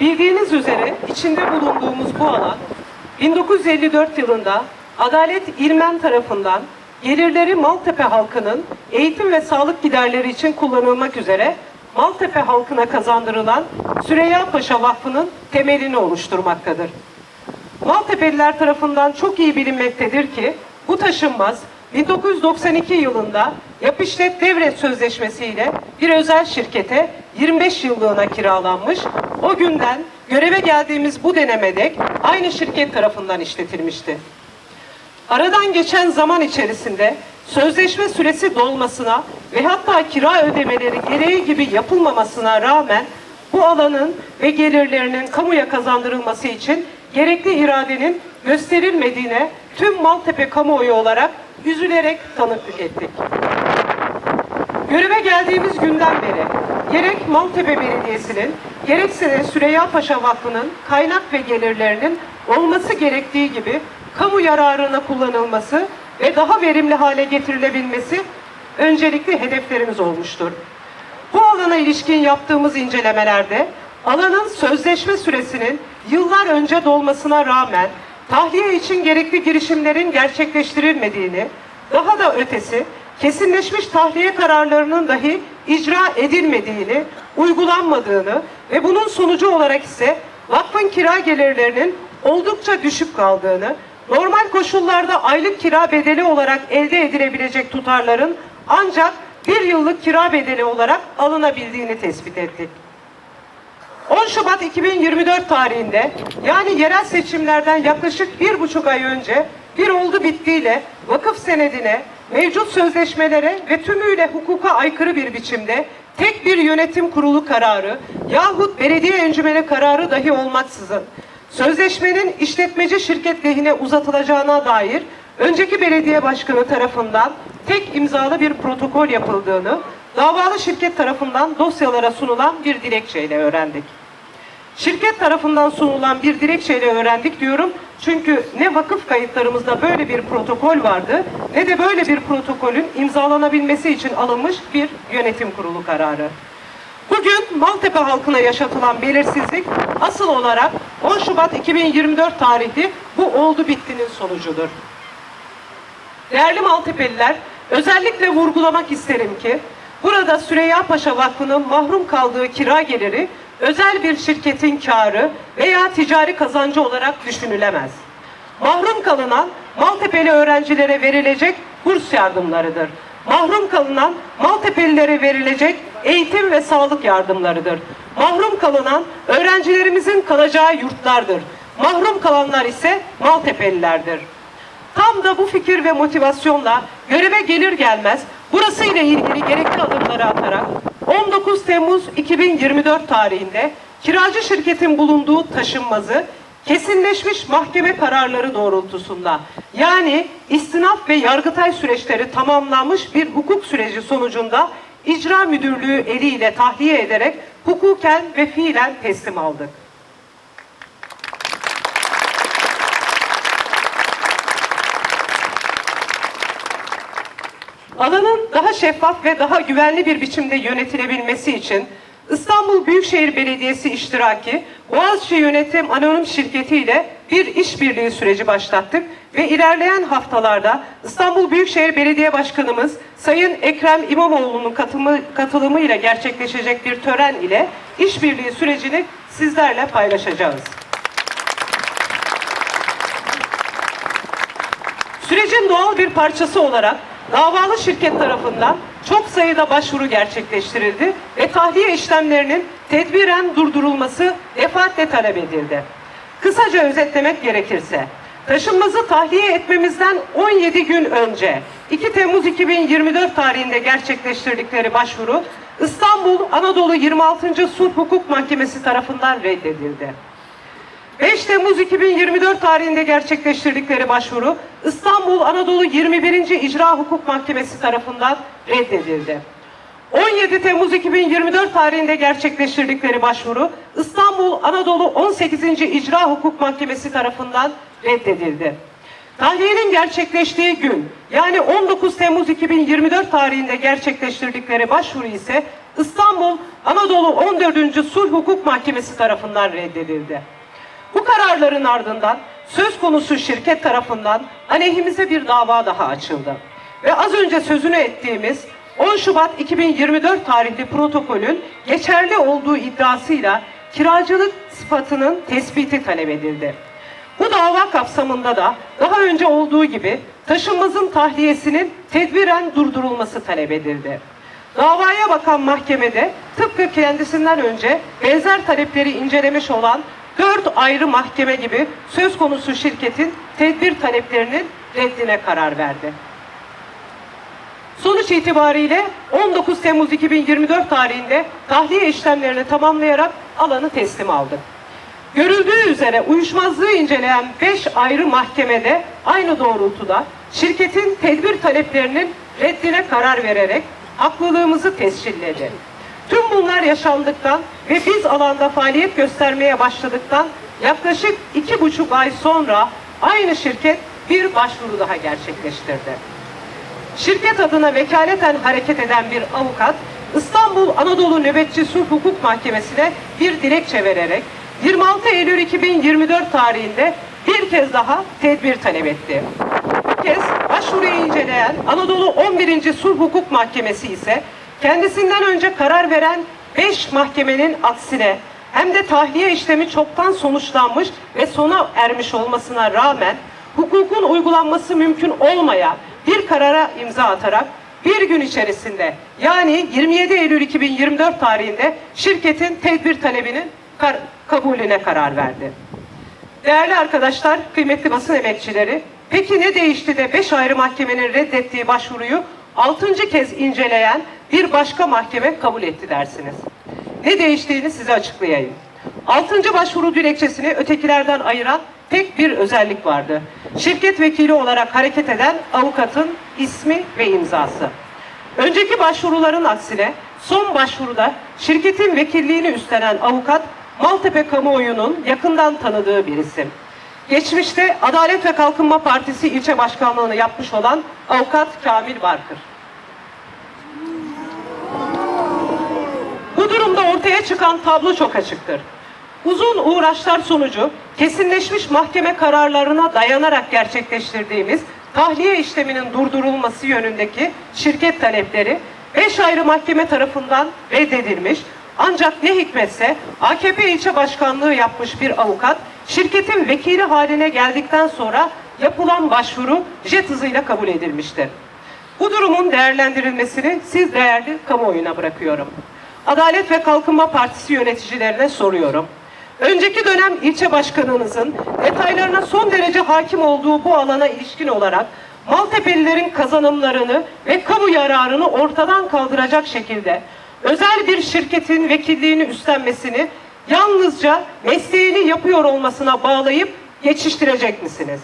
Bildiğiniz üzere içinde bulunduğumuz bu alan 1954 yılında Adalet İlmen tarafından gelirleri Maltepe halkının eğitim ve sağlık giderleri için kullanılmak üzere Maltepe halkına kazandırılan Süreyya Paşa Vakfı'nın temelini oluşturmaktadır. Maltepeliler tarafından çok iyi bilinmektedir ki bu taşınmaz 1992 yılında Yap İşlet Devret Sözleşmesi ile bir özel şirkete 25 yıllığına kiralanmış. O günden göreve geldiğimiz bu döneme dek aynı şirket tarafından işletilmişti. Aradan geçen zaman içerisinde sözleşme süresi dolmasına ve hatta kira ödemeleri gereği gibi yapılmamasına rağmen bu alanın ve gelirlerinin kamuya kazandırılması için gerekli iradenin gösterilmediğine tüm Maltepe kamuoyu olarak üzülerek tanıklık ettik. Göreve geldiğimiz günden beri gerek Maltepe Belediyesi'nin gerekse de Süreyya Paşa Vakfı'nın kaynak ve gelirlerinin olması gerektiği gibi kamu yararına kullanılması ve daha verimli hale getirilebilmesi öncelikli hedeflerimiz olmuştur. Bu alana ilişkin yaptığımız incelemelerde alanın sözleşme süresinin yıllar önce dolmasına rağmen tahliye için gerekli girişimlerin gerçekleştirilmediğini, daha da ötesi kesinleşmiş tahliye kararlarının dahi icra edilmediğini, uygulanmadığını ve bunun sonucu olarak ise vakfın kira gelirlerinin oldukça düşük kaldığını, normal koşullarda aylık kira bedeli olarak elde edilebilecek tutarların ancak bir yıllık kira bedeli olarak alınabildiğini tespit ettik. 10 Şubat 2024 tarihinde yani yerel seçimlerden yaklaşık bir buçuk ay önce bir oldu bittiyle vakıf senedine, mevcut sözleşmelere ve tümüyle hukuka aykırı bir biçimde tek bir yönetim kurulu kararı yahut belediye encümeni kararı dahi olmaksızın sözleşmenin işletmeci şirket lehine uzatılacağına dair önceki belediye başkanı tarafından tek imzalı bir protokol yapıldığını davalı şirket tarafından dosyalara sunulan bir dilekçeyle öğrendik. Şirket tarafından sunulan bir dilekçeyle öğrendik diyorum. Çünkü ne vakıf kayıtlarımızda böyle bir protokol vardı ne de böyle bir protokolün imzalanabilmesi için alınmış bir yönetim kurulu kararı. Bugün Maltepe halkına yaşatılan belirsizlik asıl olarak 10 Şubat 2024 tarihli bu oldu bittinin sonucudur. Değerli Maltepeliler, özellikle vurgulamak isterim ki burada Süreyya Paşa Vakfı'nın mahrum kaldığı kira geliri özel bir şirketin karı veya ticari kazancı olarak düşünülemez. Mahrum kalınan Maltepeli öğrencilere verilecek burs yardımlarıdır. Mahrum kalınan Maltepelilere verilecek eğitim ve sağlık yardımlarıdır. Mahrum kalınan öğrencilerimizin kalacağı yurtlardır. Mahrum kalanlar ise Maltepelilerdir. Tam da bu fikir ve motivasyonla göreve gelir gelmez burası ile ilgili gerekli adımları atarak 19 Temmuz 2024 tarihinde kiracı şirketin bulunduğu taşınmazı kesinleşmiş mahkeme kararları doğrultusunda yani istinaf ve yargıtay süreçleri tamamlanmış bir hukuk süreci sonucunda icra müdürlüğü eliyle tahliye ederek hukuken ve fiilen teslim aldık. Alanın daha şeffaf ve daha güvenli bir biçimde yönetilebilmesi için İstanbul Büyükşehir Belediyesi iştiraki Boğaziçi Yönetim Anonim Şirketi ile bir işbirliği süreci başlattık ve ilerleyen haftalarda İstanbul Büyükşehir Belediye Başkanımız Sayın Ekrem İmamoğlu'nun katılımı, katılımıyla gerçekleşecek bir tören ile işbirliği sürecini sizlerle paylaşacağız. Sürecin doğal bir parçası olarak davalı şirket tarafından çok sayıda başvuru gerçekleştirildi ve tahliye işlemlerinin tedbiren durdurulması defaatle talep edildi. Kısaca özetlemek gerekirse, taşınmazı tahliye etmemizden 17 gün önce 2 Temmuz 2024 tarihinde gerçekleştirdikleri başvuru İstanbul Anadolu 26. Sulh Hukuk Mahkemesi tarafından reddedildi. 5 Temmuz 2024 tarihinde gerçekleştirdikleri başvuru İstanbul Anadolu 21. İcra Hukuk Mahkemesi tarafından reddedildi. 17 Temmuz 2024 tarihinde gerçekleştirdikleri başvuru İstanbul Anadolu 18. İcra Hukuk Mahkemesi tarafından reddedildi. Tahliyenin gerçekleştiği gün yani 19 Temmuz 2024 tarihinde gerçekleştirdikleri başvuru ise İstanbul Anadolu 14. Sulh Hukuk Mahkemesi tarafından reddedildi. Bu kararların ardından söz konusu şirket tarafından aleyhimize bir dava daha açıldı. Ve az önce sözünü ettiğimiz 10 Şubat 2024 tarihli protokolün geçerli olduğu iddiasıyla kiracılık sıfatının tespiti talep edildi. Bu dava kapsamında da daha önce olduğu gibi taşınmazın tahliyesinin tedbiren durdurulması talep edildi. Davaya bakan mahkemede tıpkı kendisinden önce benzer talepleri incelemiş olan dört ayrı mahkeme gibi söz konusu şirketin tedbir taleplerinin reddine karar verdi. Sonuç itibariyle 19 Temmuz 2024 tarihinde tahliye işlemlerini tamamlayarak alanı teslim aldık. Görüldüğü üzere uyuşmazlığı inceleyen 5 ayrı mahkemede aynı doğrultuda şirketin tedbir taleplerinin reddine karar vererek haklılığımızı tescilledi. Tüm bunlar yaşandıktan ve biz alanda faaliyet göstermeye başladıktan yaklaşık iki buçuk ay sonra aynı şirket bir başvuru daha gerçekleştirdi. Şirket adına vekaleten hareket eden bir avukat İstanbul Anadolu Nöbetçi Sulh Hukuk Mahkemesi'ne bir dilekçe vererek 26 Eylül 2024 tarihinde bir kez daha tedbir talep etti. Bu kez başvuruyu inceleyen Anadolu 11. Sulh Hukuk Mahkemesi ise kendisinden önce karar veren 5 mahkemenin aksine hem de tahliye işlemi çoktan sonuçlanmış ve sona ermiş olmasına rağmen hukukun uygulanması mümkün olmayan bir karara imza atarak bir gün içerisinde yani 27 Eylül 2024 tarihinde şirketin tedbir talebinin kar- kabulüne karar verdi. Değerli arkadaşlar, kıymetli basın emekçileri, peki ne değişti de 5 ayrı mahkemenin reddettiği başvuruyu 6. kez inceleyen bir başka mahkeme kabul etti dersiniz. Ne değiştiğini size açıklayayım. 6. başvuru dilekçesini ötekilerden ayıran tek bir özellik vardı. Şirket vekili olarak hareket eden avukatın ismi ve imzası. Önceki başvuruların aksine son başvuruda şirketin vekilliğini üstlenen avukat Maltepe kamuoyunun yakından tanıdığı bir isim. Geçmişte Adalet ve Kalkınma Partisi ilçe başkanlığını yapmış olan avukat Kamil Barkır. Bu durumda ortaya çıkan tablo çok açıktır. Uzun uğraşlar sonucu kesinleşmiş mahkeme kararlarına dayanarak gerçekleştirdiğimiz tahliye işleminin durdurulması yönündeki şirket talepleri 5 ayrı mahkeme tarafından reddedilmiş. Ancak ne hikmetse AKP ilçe başkanlığı yapmış bir avukat şirketin vekili haline geldikten sonra yapılan başvuru jet hızıyla kabul edilmiştir. Bu durumun değerlendirilmesini siz değerli kamuoyuna bırakıyorum. Adalet ve Kalkınma Partisi yöneticilerine soruyorum. Önceki dönem ilçe başkanınızın detaylarına son derece hakim olduğu bu alana ilişkin olarak Maltepelilerin kazanımlarını ve kamu yararını ortadan kaldıracak şekilde özel bir şirketin vekilliğini üstlenmesini yalnızca mesleğini yapıyor olmasına bağlayıp geçiştirecek misiniz?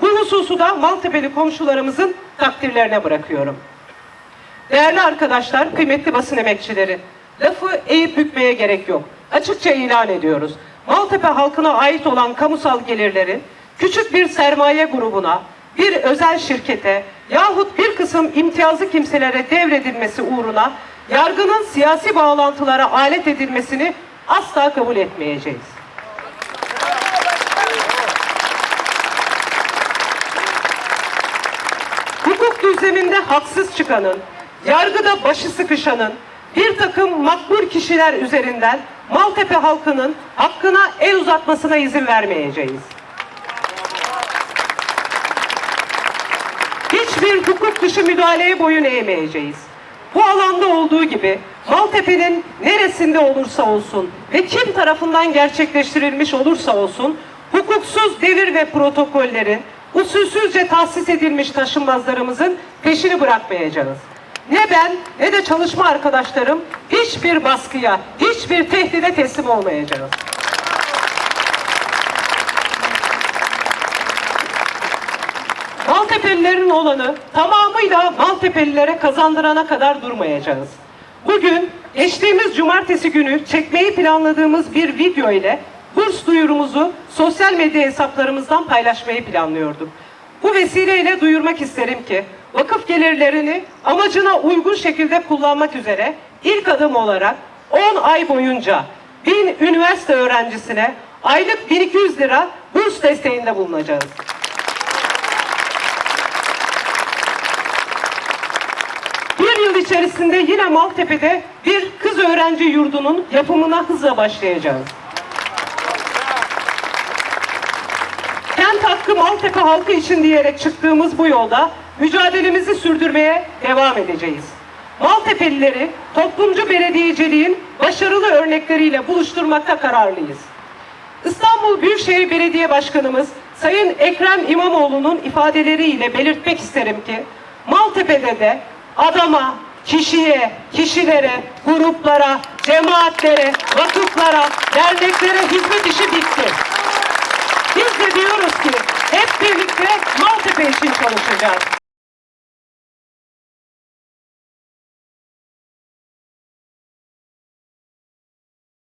Bu hususu da Maltepeli komşularımızın takdirlerine bırakıyorum. Değerli arkadaşlar, kıymetli basın emekçileri, lafı eğip bükmeye gerek yok. Açıkça ilan ediyoruz. Maltepe halkına ait olan kamusal gelirlerin küçük bir sermaye grubuna, bir özel şirkete yahut bir kısım imtiyazlı kimselere devredilmesi uğruna yargının siyasi bağlantılara alet edilmesini asla kabul etmeyeceğiz. hukuk düzleminde haksız çıkanın, yargıda başı sıkışanın, bir takım makbul kişiler üzerinden Maltepe halkının hakkına el uzatmasına izin vermeyeceğiz. Hiçbir hukuk dışı müdahaleye boyun eğmeyeceğiz. Bu alanda olduğu gibi Maltepe'nin neresinde olursa olsun ve kim tarafından gerçekleştirilmiş olursa olsun hukuksuz devir ve protokollerin usulsüzce tahsis edilmiş taşınmazlarımızın peşini bırakmayacağız. Ne ben ne de çalışma arkadaşlarım hiçbir baskıya, hiçbir tehdide teslim olmayacağız. Maltepelilerin olanı tamamıyla Maltepelilere kazandırana kadar durmayacağız. Bugün geçtiğimiz cumartesi günü çekmeyi planladığımız bir video ile burs duyurumuzu sosyal medya hesaplarımızdan paylaşmayı planlıyorduk. Bu vesileyle duyurmak isterim ki vakıf gelirlerini amacına uygun şekilde kullanmak üzere ilk adım olarak 10 ay boyunca 1000 üniversite öğrencisine aylık 1200 lira burs desteğinde bulunacağız. Bir yıl içerisinde yine Maltepe'de bir kız öğrenci yurdunun yapımına hızla başlayacağız. Kent hakkı Maltepe halkı için diyerek çıktığımız bu yolda mücadelemizi sürdürmeye devam edeceğiz. Maltepelileri toplumcu belediyeciliğin başarılı örnekleriyle buluşturmakta kararlıyız. İstanbul Büyükşehir Belediye Başkanımız Sayın Ekrem İmamoğlu'nun ifadeleriyle belirtmek isterim ki Maltepe'de de adama, kişiye, kişilere, gruplara, cemaatlere, vakıflara, derneklere hizmet işi bitti. Biz de diyoruz ki hep birlikte Maltepe için çalışacağız.